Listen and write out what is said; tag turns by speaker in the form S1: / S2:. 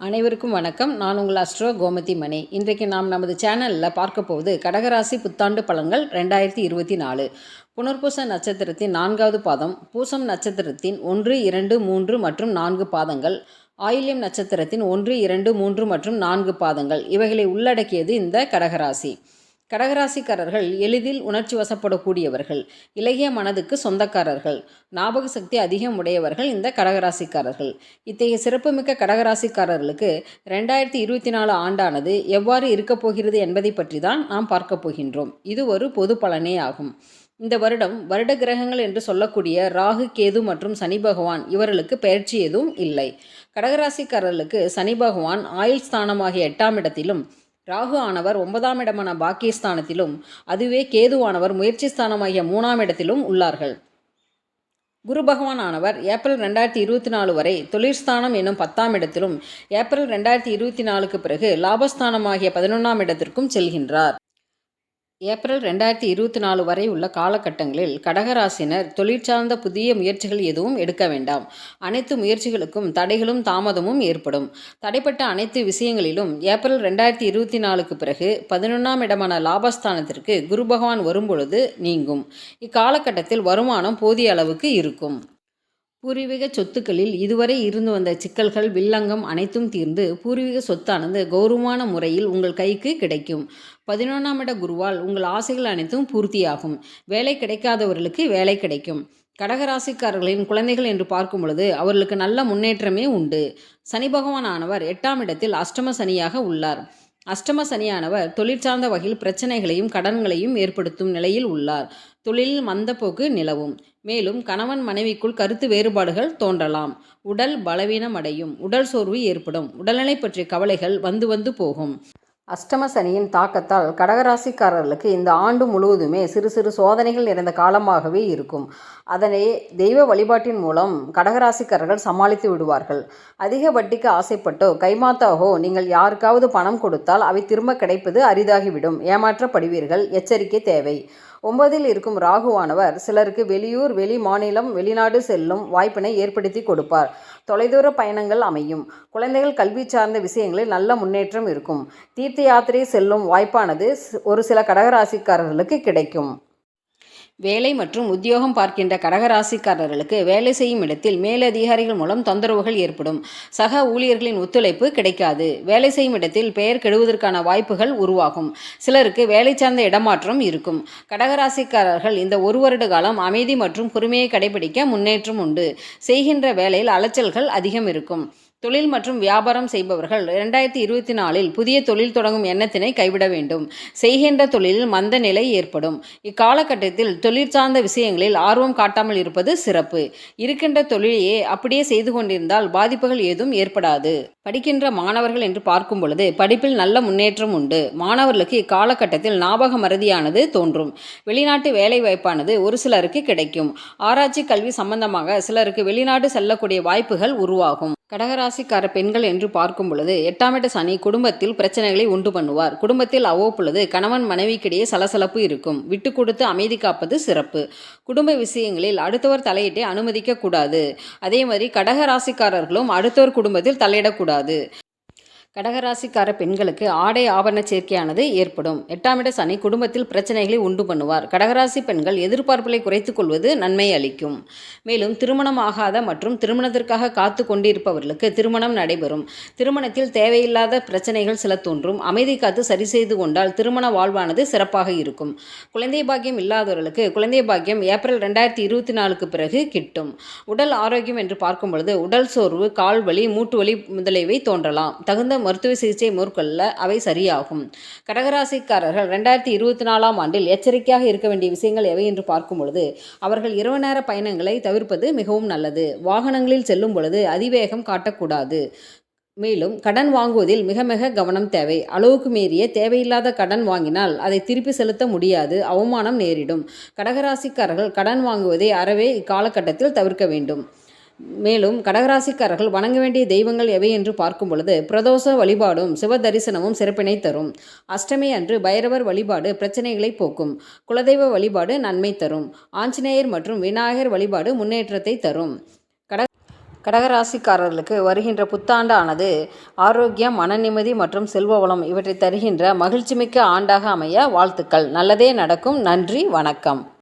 S1: அனைவருக்கும் வணக்கம். நான் உங்கள் அஸ்ட்ரோ கோமதி மணி. இன்றைக்கு நாம் நமது சேனலில் பார்க்க போவது கடகராசி புத்தாண்டு பலன்கள் ரெண்டாயிரத்தி இருபத்தி நாலு. புனர்பூச நட்சத்திரத்தின் நான்காவது பாதம் பூசம் நட்சத்திரத்தின் ஒன்று இரண்டு மூன்று மற்றும் நான்கு பாதங்கள் ஆயில்யம் நட்சத்திரத்தின் ஒன்று இரண்டு மூன்று மற்றும் நான்கு பாதங்கள். இவைகளை உள்ளடக்கியது இந்த கடகராசி. கடகராசிக்காரர்கள் எளிதில் உணர்ச்சி வசப்படக்கூடியவர்கள் இலகிய மனதுக்கு சொந்தக்காரர்கள் ஞாபக சக்தி அதிகம் உடையவர்கள் இந்த கடகராசிக்காரர்கள். இத்தகைய சிறப்புமிக்க கடகராசிக்காரர்களுக்கு ரெண்டாயிரத்தி இருபத்தி நாலு ஆண்டானது எவ்வாறு இருக்கப் போகிறது என்பதை பற்றி தான் நாம் பார்க்க போகின்றோம். இது ஒரு பொது பலனே ஆகும். இந்த வருடம் வருட கிரகங்கள் என்று சொல்லக்கூடிய ராகு கேது மற்றும் சனி பகவான் இவர்களுக்கு பயிற்சி எதுவும் இல்லை. கடகராசிக்காரர்களுக்கு சனி பகவான் ஆயுள் ஸ்தானமாகிய எட்டாம் இடத்திலும் ராகு ஆனவர் ஒன்பதாம் இடமான பாக்கியஸ்தானத்திலும் அதுவே கேதுவானவர் முயற்சி ஸ்தானமாகிய மூணாம் இடத்திலும் உள்ளார்கள். குரு பகவான் ஆனவர் ஏப்ரல் ரெண்டாயிரத்தி இருபத்தி நாலு வரை தொழிற்ஸ்தானம் என்னும் பத்தாம் இடத்திலும் ஏப்ரல் ரெண்டாயிரத்தி இருபத்தி நாலுக்கு பிறகு லாபஸ்தானமாகிய பதினொன்றாம் இடத்திற்கும் செல்கின்றார். ஏப்ரல் ரெண்டாயிரத்தி இருபத்தி நாலு வரை உள்ள காலகட்டங்களில் கடகராசினர் தொழிற்சார்ந்த புதிய முயற்சிகள் எதுவும் எடுக்க வேண்டாம். அனைத்து முயற்சிகளுக்கும் தடைகளும் தாமதமும் ஏற்படும். தடைப்பட்ட அனைத்து விஷயங்களிலும் ஏப்ரல் ரெண்டாயிரத்தி இருபத்தி நாலுக்கு பிறகு பதினொன்றாம் இடமான லாபஸ்தானத்திற்கு குரு பகவான் வரும்பொழுது நீங்கும். இக்காலகட்டத்தில் வருமானம் போதிய அளவுக்கு இருக்கும். பூர்வீக சொத்துக்களில் இதுவரை இருந்து வந்த சிக்கல்கள் வில்லங்கம் அனைத்தும் தீர்ந்து பூர்வீக சொத்தானது கௌரவமான முறையில் உங்கள் கைக்கு கிடைக்கும். பதினொன்றாம் இட குருவால் உங்கள் ஆசைகள் அனைத்தும் பூர்த்தியாகும். வேலை கிடைக்காதவர்களுக்கு வேலை கிடைக்கும். கடகராசிக்காரர்களின் குழந்தைகள் என்று பார்க்கும் பொழுது அவர்களுக்கு நல்ல முன்னேற்றமே உண்டு. சனி பகவான் ஆனவர் எட்டாம் இடத்தில் அஷ்டம சனியாக உள்ளார். அஷ்டம சனியானவர் தொழிற்சார்ந்த வகையில் பிரச்சனைகளையும் கடன்களையும் ஏற்படுத்தும் நிலையில் உள்ளார். தொழிலில் மந்தப்போக்கு நிலவும். மேலும் கணவன் மனைவிக்குள் கருத்து வேறுபாடுகள் தோன்றலாம். உடல் பலவீனம் அடையும் உடல் சோர்வு ஏற்படும். உடல்நிலை பற்றிய கவலைகள் வந்து வந்து போகும். அஷ்டம சனியின் தாக்கத்தால் கடகராசிக்காரர்களுக்கு இந்த ஆண்டு முழுவதுமே சிறு சிறு சோதனைகள் நிறைந்த காலமாகவே இருக்கும். அதனை தெய்வ வழிபாட்டின் மூலம் கடகராசிக்காரர்கள் சமாளித்து விடுவார்கள். அதிக வட்டிக்கு ஆசைப்பட்டோ கைமாத்தாகோ நீங்கள் யாருக்காவது பணம் கொடுத்தால் அவை திரும்ப கிடைப்பது அரிதாகிவிடும். ஏமாற்றப்படுவீர்கள். எச்சரிக்கை தேவை. ஒன்பதில் இருக்கும் ராகுவானவர் சிலருக்கு வெளியூர் வெளி மாநிலம் வெளிநாடு செல்லும் வாய்ப்பினை ஏற்படுத்தி கொடுப்பார். தொலைதூர பயணங்கள் அமையும். குழந்தைகள் கல்வி சார்ந்த விஷயங்களில் நல்ல முன்னேற்றம் இருக்கும். தீர்த்த யாத்திரை செல்லும் வாய்ப்பானது ஒரு சில கடகராசிக்காரர்களுக்கு கிடைக்கும். வேலை மற்றும் உத்தியோகம் பார்க்கின்ற கடகராசிக்காரர்களுக்கு வேலை செய்யும் இடத்தில் மேலதிகாரிகள் மூலம் தொந்தரவுகள் ஏற்படும். சக ஊழியர்களின் ஒத்துழைப்பு கிடைக்காது. வேலை செய்யும் இடத்தில் பெயர் கெடுவதற்கான வாய்ப்புகள் உருவாகும். சிலருக்கு வேலை சார்ந்த இடமாற்றம் இருக்கும். கடகராசிக்காரர்கள் இந்த ஒரு வருட காலம் அமைதி மற்றும் பொறுமையை கடைபிடிக்க முன்னேற்றம் உண்டு. செய்கின்ற வேலையில் அலைச்சல்கள் அதிகம் இருக்கும். தொழில் மற்றும் வியாபாரம் செய்பவர்கள் இரண்டாயிரத்தி இருபத்தி நாலில் புதிய தொழில் தொடங்கும் எண்ணத்தினை கைவிட வேண்டும். செய்கின்ற தொழிலில் மந்த நிலை ஏற்படும். இக்காலகட்டத்தில் தொழில் சார்ந்த விஷயங்களில் ஆர்வம் காட்டாமல் இருப்பது சிறப்பு. இருக்கின்ற தொழிலையே அப்படியே செய்து கொண்டிருந்தால் பாதிப்புகள் ஏதும் ஏற்படாது. படிக்கின்ற மாணவர்கள் என்று பார்க்கும் பொழுது படிப்பில் நல்ல முன்னேற்றம் உண்டு. மாணவர்களுக்கு இக்காலகட்டத்தில் ஞாபக மறதியானது தோன்றும். வெளிநாட்டு வேலை வாய்ப்பானது ஒரு சிலருக்கு கிடைக்கும். ஆராய்ச்சி கல்வி சம்பந்தமாக சிலருக்கு வெளிநாடு செல்லக்கூடிய வாய்ப்புகள் உருவாகும். கடகராசிக்கார பெண்கள் என்று பார்க்கும் பொழுது எட்டாம் இட சனி குடும்பத்தில் பிரச்சனைகளை உண்டு பண்ணுவார். குடும்பத்தில் அவ்வப்பொழுது கணவன் மனைவிக்கிடையே சலசலப்பு இருக்கும். விட்டு கொடுத்து அமைதி காப்பது சிறப்பு. குடும்ப விஷயங்களில் அடுத்தவர் தலையிட்டே அனுமதிக்கக்கூடாது அதே மாதிரி கடகராசிக்காரர்களும் அடுத்தவர் குடும்பத்தில் தலையிடக்கூடாது கடகராசிக்கார பெண்களுக்கு ஆடை ஆபரண சேர்க்கையானது ஏற்படும். எட்டாம் இட சனி குடும்பத்தில் பிரச்சனைகளை உண்டு பண்ணுவார். கடகராசி பெண்கள் எதிர்பார்ப்புகளை குறைத்துக் கொள்வது நன்மை அளிக்கும். மேலும் திருமணம் ஆகாத மற்றும் திருமணத்திற்காக காத்து கொண்டிருப்பவர்களுக்கு திருமணம் நடைபெறும். திருமணத்தில் தேவையில்லாத பிரச்சனைகள் சில தோன்றும். அமைதி காத்து சரி செய்து கொண்டால் திருமண வாழ்வானது சிறப்பாக இருக்கும். குழந்தை பாக்கியம் இல்லாதவர்களுக்கு குழந்தை பாக்கியம் ஏப்ரல் ரெண்டாயிரத்தி இருபத்தி நாலுக்கு பிறகு கிட்டும். உடல் ஆரோக்கியம் என்று பார்க்கும் பொழுது உடல் சோர்வு கால் வலி மூட்டு வலி முதலியவை தோன்றலாம். தகுந்த மருத்துவ சிகிச்சை மேற்கொள்ள அவை சரியாகும். கடகராசிக்காரர்கள் ரெண்டாயிரத்தி இருபத்தி நாலாம் ஆண்டில் எச்சரிக்கையாக இருக்க வேண்டிய விஷயங்கள் எவை என்று பார்க்கும் பொழுது அவர்கள் இரவு நேர பயணங்களை தவிர்ப்பது மிகவும் நல்லது. வாகனங்களில் செல்லும் பொழுது அதிவேகம் காட்டக்கூடாது. மேலும் கடன் வாங்குவதில் மிக மிக கவனம் தேவை. அளவுக்கு மீறிய தேவையில்லாத கடன் வாங்கினால் அதை திருப்பி செலுத்த முடியாது. அவமானம் நேரிடும். கடகராசிக்காரர்கள் கடன் வாங்குவதை அறவே இக்காலகட்டத்தில் தவிர்க்க வேண்டும். மேலும் கடகராசிக்காரர்கள் வணங்க வேண்டிய தெய்வங்கள் எவை என்று பார்க்கும் பொழுது பிரதோஷ வழிபாடும் சிவ தரிசனமும் சிறப்பினை தரும். அஷ்டமி அன்று பைரவர் வழிபாடு பிரச்சனைகளை போக்கும். குலதெய்வ வழிபாடு நன்மை தரும். ஆஞ்சநேயர் மற்றும் விநாயகர் வழிபாடு முன்னேற்றத்தை தரும். கட கடகராசிக்காரர்களுக்கு வருகின்ற புத்தாண்டானது ஆரோக்கியம் மன நிம்மதி மற்றும் செல்வ வளம் இவற்றை தருகின்ற மகிழ்ச்சிமிக்க ஆண்டாக அமைய வாழ்த்துக்கள். நல்லதே நடக்கும். நன்றி வணக்கம்.